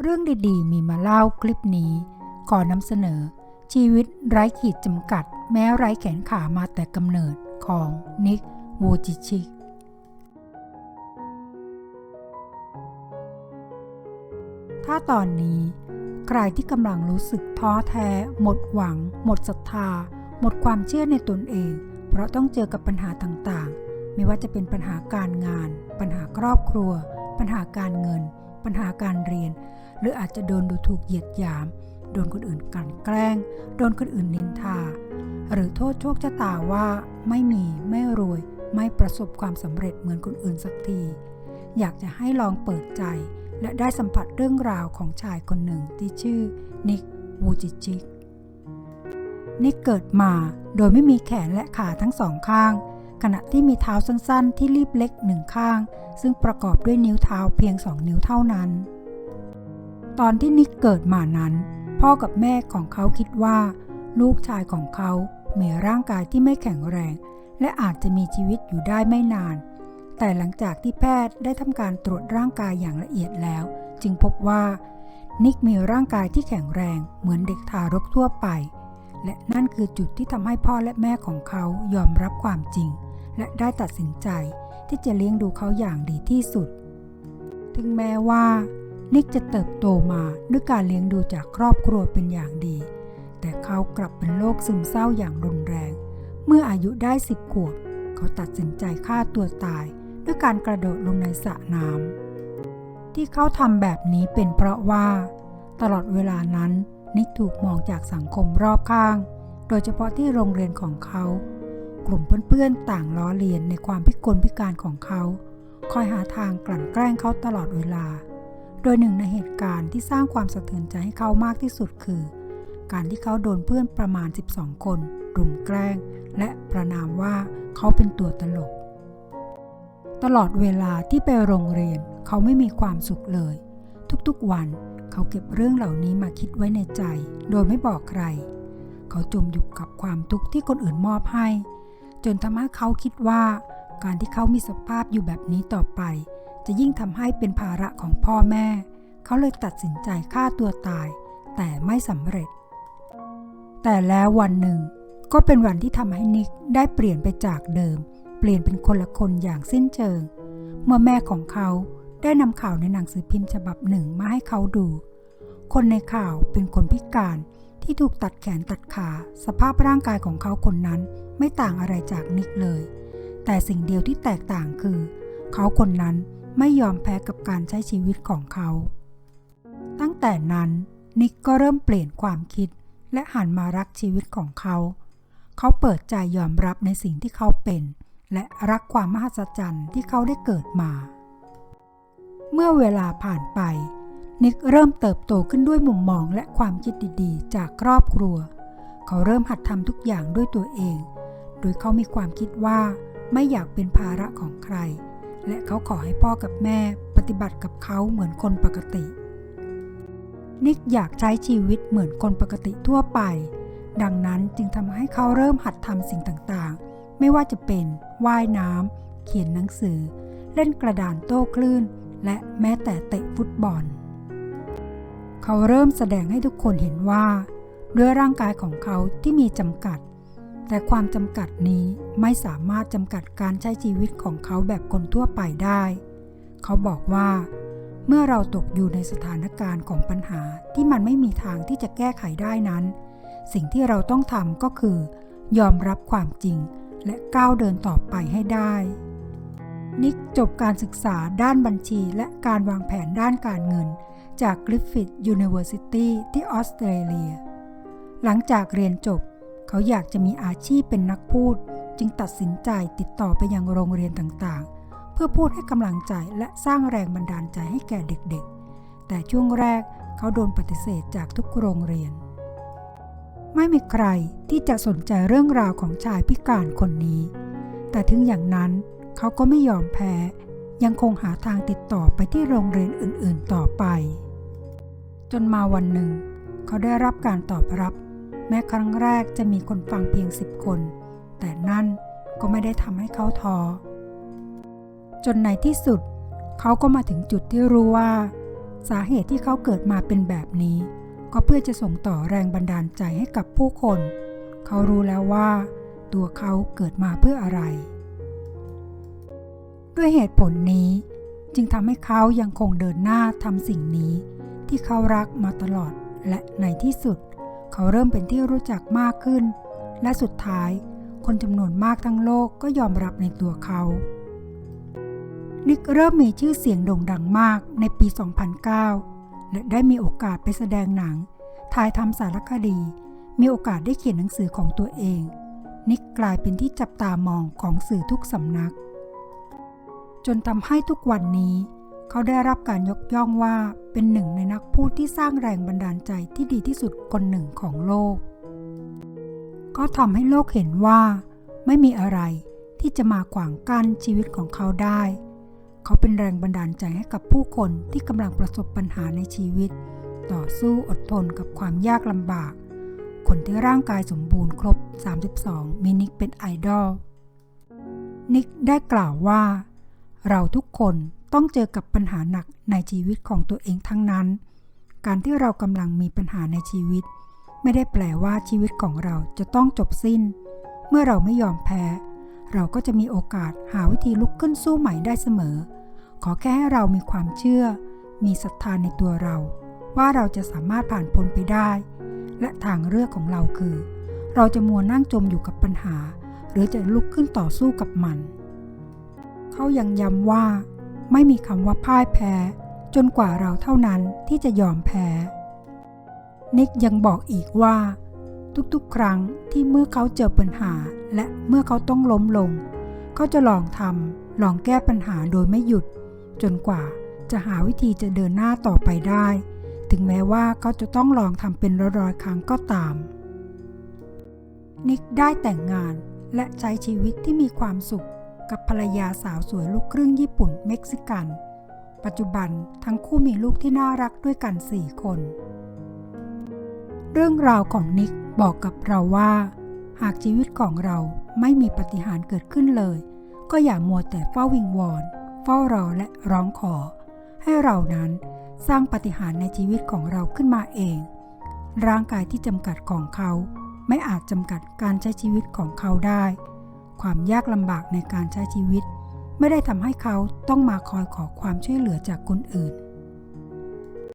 เรื่องดีๆ มีมาเล่าคลิปนี้ขอนำเสนอ ชีวิตไร้ขีดจำกัด แม้ไร้แขนขามาแต่กำเนิดของนิกวูจิชิกถ้าตอนนี้ ใครที่กำลังรู้สึกท้อแท้ หมดหวัง หมดศรัทธา หมดความเชื่อในตนเอง เพราะต้องเจอกับปัญหาต่างๆ ไม่ว่าจะเป็นปัญหาการงาน ปัญหาครอบครัว ปัญหาการเงิน ปัญหาการเรียน หรืออาจจะโดนดูถูกเหยียดหยาม โดนคนอื่นกลั่นแกล้ง โดนคนอื่นนินทา หรือโทษโชคชะตาว่าไม่มีไม่รวย ไม่ประสบความสำเร็จเหมือนคนอื่นสักที อยากจะให้ลองเปิดใจ และได้สัมผัสเรื่องราวของชายคนหนึ่งที่ชื่อนิกวูจิจิกนิกเกิดมาโดยไม่มีแขนและขาทั้งสองข้าง ขณะที่มีเท้าสั้นๆ ที่รีบเล็กหนึ่งข้าง ซึ่งประกอบด้วยนิ้วเท้าเพียงสองนิ้วเท่านั้น ตอนที่นิกเกิดมานั้น พ่อกับแม่ของเขาคิดว่า ลูกชายของเขามีร่างกายที่ไม่แข็งแรง และอาจจะมีชีวิตอยู่ได้ไม่นาน แต่หลังจากที่แพทย์ได้ทำการตรวจร่างกายอย่างละเอียดแล้ว จึงพบว่า นิกมีร่างกายที่แข็งแรงเหมือนเด็กทารกทั่วไปและนั่นคือจุดที่ทำให้พ่อและแม่ของเขายอมรับความจริง และได้ตัดสินใจที่จะเลี้ยงดูเขาอย่างดีที่สุด ถึงแม้ว่า นิกจะเติบโตมาด้วยการเลี้ยงดูจากครอบครัวเป็นอย่างดี แต่เขากลับเป็นโรคซึมเศร้าอย่างรุนแรง เมื่ออายุได้สิบขวบ เขาตัดสินใจฆ่าตัวตาย ด้วยการกระโดดลงในสระน้ำที่เขาทำแบบนี้เป็นเพราะว่า ตลอดเวลานั้นนิกถูกมองจากสังคมรอบข้าง โดยเฉพาะที่โรงเรียนของเขา กลุ่มเพื่อนๆต่างล้อเลียนในความพิกลพิการของเขา คอยหาทางกลั่นแกล้งเขาตลอดเวลา โดยหนึ่งในเหตุการณ์ที่สร้างความสะเทือนใจให้เขามากที่สุดคือ การที่เขาโดนเพื่อนประมาณ 12 คนรุมแกล้ง และประนามว่าเขาเป็นตัวตลก ตลอดเวลาที่ไปโรงเรียนเขาไม่มีความสุขเลย ทุกๆวันเขาเก็บเรื่องเหล่านี้มาคิดไว้ในใจ โดยไม่บอกใคร เขาจมอยู่กับความทุกข์ที่คนอื่นมอบให้ จนทำให้เขาคิดว่า การที่เขามีสภาพอยู่แบบนี้ต่อไป จะยิ่งทำให้เป็นภาระของพ่อแม่ เขาเลยตัดสินใจฆ่าตัวตาย แต่ไม่สำเร็จ แต่แล้ววันหนึ่ง ก็เป็นวันที่ทำให้นิกได้เปลี่ยนไปจากเดิม เปลี่ยนเป็นคนละคนอย่างสิ้นเชิง เมื่อแม่ของเขาได้นำข่าวในหนังสือพิมพ์ฉบับหนึ่งมาให้เขาดู คนในข่าวเป็นคนพิการ ที่ถูกตัดแขนตัดขา สภาพร่างกายของเขาคนนั้นไม่ต่างอะไรจากนิกเลย แต่สิ่งเดียวที่แตกต่างคือ เขาคนนั้นไม่ยอมแพ้กับการใช้ชีวิตของเขา ตั้งแต่นั้นนิกก็เริ่มเปลี่ยนความคิด และหันมารักชีวิตของเขา เขาเปิดใจยอมรับในสิ่งที่เขาเป็น และรักความมหัศจรรย์ที่เขาได้เกิดมา เมื่อเวลาผ่านไป นิกเริ่มเติบโตขึ้นด้วยมุมมองและความคิดดีๆ จากครอบครัว เขาเริ่มหัดทำทุกอย่างด้วยตัวเอง โดยเขามีความคิดว่าไม่อยากเป็นภาระของใคร และเขาขอให้พ่อกับแม่ปฏิบัติกับเขาเหมือนคนปกติ นิกอยากใช้ชีวิตเหมือนคนปกติทั่วไป ดังนั้นจึงทำให้เขาเริ่มหัดทำสิ่งต่างๆ ไม่ว่าจะเป็นว่ายน้ำเขียนหนังสือ เล่นกระดานโต้คลื่น และแม้แต่เตะฟุตบอล เขาเริ่มแสดงให้ทุกคนเห็นว่าด้วยร่างกายของเขาที่มีจำกัด แต่ความจำกัดนี้ไม่สามารถจำกัดการใช้ชีวิตของเขาแบบคนทั่วไปได้ เขาบอกว่า เมื่อเราตกอยู่ในสถานการณ์ของปัญหาที่มันไม่มีทางที่จะแก้ไขได้นั้น สิ่งที่เราต้องทำก็คือ ยอมรับความจริงและก้าวเดินต่อไปให้ได้ นิกจบการศึกษาด้านบัญชีและการวางแผนด้านการเงิน จาก Griffith University ที่ออสเตรเลีย หลังจากเรียนจบ เขาอยากจะมีอาชีพเป็นนักพูด จึงตัดสินใจติดต่อไปยังโรงเรียนต่างๆ เพื่อพูดให้กำลังใจและสร้างแรงบันดาลใจให้แก่เด็กๆ แต่ช่วงแรกเขาโดนปฏิเสธจากทุกโรงเรียน ไม่มีใครที่จะสนใจเรื่องราวของชายพิการคนนี้ แต่ถึงอย่างนั้นเขาก็ไม่ยอมแพ้ ยังคงหาทางติดต่อไปที่โรงเรียนอื่นๆต่อไป จนมาวันหนึ่ง เขาได้รับการตอบรับ แม้ครั้งแรกจะมีคนฟังเพียงสิบคน แต่นั่นก็ไม่ได้ทำให้เขาท้อจนในที่สุด เขาก็มาถึงจุดที่รู้ว่า สาเหตุที่เขาเกิดมาเป็นแบบนี้ ก็เพื่อจะส่งต่อแรงบันดาลใจให้กับผู้คน เขารู้แล้วว่า ตัวเขาเกิดมาเพื่ออะไร ด้วยเหตุผลนี้จึงทำให้เขายังคงเดินหน้าทำสิ่งนี้ ที่เขารักมาตลอดและในที่สุด เขาเริ่มเป็นที่รู้จักมากขึ้น และสุดท้ายคนจำนวนมากทั้งโลกก็ยอมรับในตัวเขา นิกเริ่มมีชื่อเสียงโด่งดังมากในปี 2009 และได้มีโอกาสไปแสดงหนัง ถ่ายทำสารคดี มีโอกาสได้เขียนหนังสือของตัวเอง นิกกลายเป็นที่จับตามองของสื่อทุกสำนัก จนทำให้ทุกวันนี้ เขาได้รับการยกย่องว่าเป็นหนึ่งในนักพูดที่สร้างแรงบันดาลใจที่ดีที่สุดคนหนึ่งของโลก ก็ทำให้โลกเห็นว่า ไม่มีอะไรที่จะมาขวางกั้นชีวิตของเขาได้ เขาเป็นแรงบันดาลใจให้กับผู้คนที่กำลังประสบปัญหาในชีวิต ต่อสู้อดทนกับความยากลำบาก คนที่ร่างกายสมบูรณ์ครบ 32 มีนิกเป็นไอดอลนิกได้กล่าวว่า เราทุกคนต้องเจอกับปัญหาหนักในชีวิตของตัวเองทั้งนั้น การที่เรากำลังมีปัญหาในชีวิต ไม่ได้แปลว่าชีวิตของเราจะต้องจบสิ้น เมื่อเราไม่ยอมแพ้ เราก็จะมีโอกาสหาวิธีลุกขึ้นสู้ใหม่ได้เสมอ ขอแค่ให้เรามีความเชื่อ มีศรัทธาในตัวเรา ว่าเราจะสามารถผ่านพ้นไปได้ และทางเลือกของเราคือ เราจะมัวนั่งจมอยู่กับปัญหา หรือจะลุกขึ้นต่อสู้กับมัน เขายังย้ำว่า ไม่มีคำว่าพ่ายแพ้ จนกว่าเราเท่านั้นที่จะยอมแพ้ นิกยังบอกอีกว่า ทุกๆ ครั้งที่เมื่อเขาเจอปัญหา และเมื่อเขาต้องล้มลง เขาจะลองทำลองแก้ปัญหาโดยไม่หยุด จนกว่าจะหาวิธีจะเดินหน้าต่อไปได้ ถึงแม้ว่าเขาจะต้องลองทำเป็นร้อยๆครั้งก็ตาม นิกได้แต่งงานและใช้ชีวิตที่มีความสุข กับภรรยาสาวสวยลูกครึ่งญี่ปุ่นเม็กซิกัน ปัจจุบันทั้งคู่มีลูกที่น่ารักด้วยกัน 4 คน เรื่องราวของนิกบอกกับเราว่า หากชีวิตของเราไม่มีปาฏิหารย์เกิดขึ้นเลย ก็อย่ามัวแต่เฝ้าวิงวอน เฝ้ารอและร้องขอ ให้เรานั้นสร้างปาฏิหารย์ในชีวิตของเราขึ้นมาเอง ร่างกายที่จำกัดของเขา ไม่อาจจำกัดการใช้ชีวิตของเขาได้ ความยากลำบากในการใช้ชีวิต ไม่ได้ทำให้เขาต้องมาคอยขอความช่วยเหลือจากคนอื่น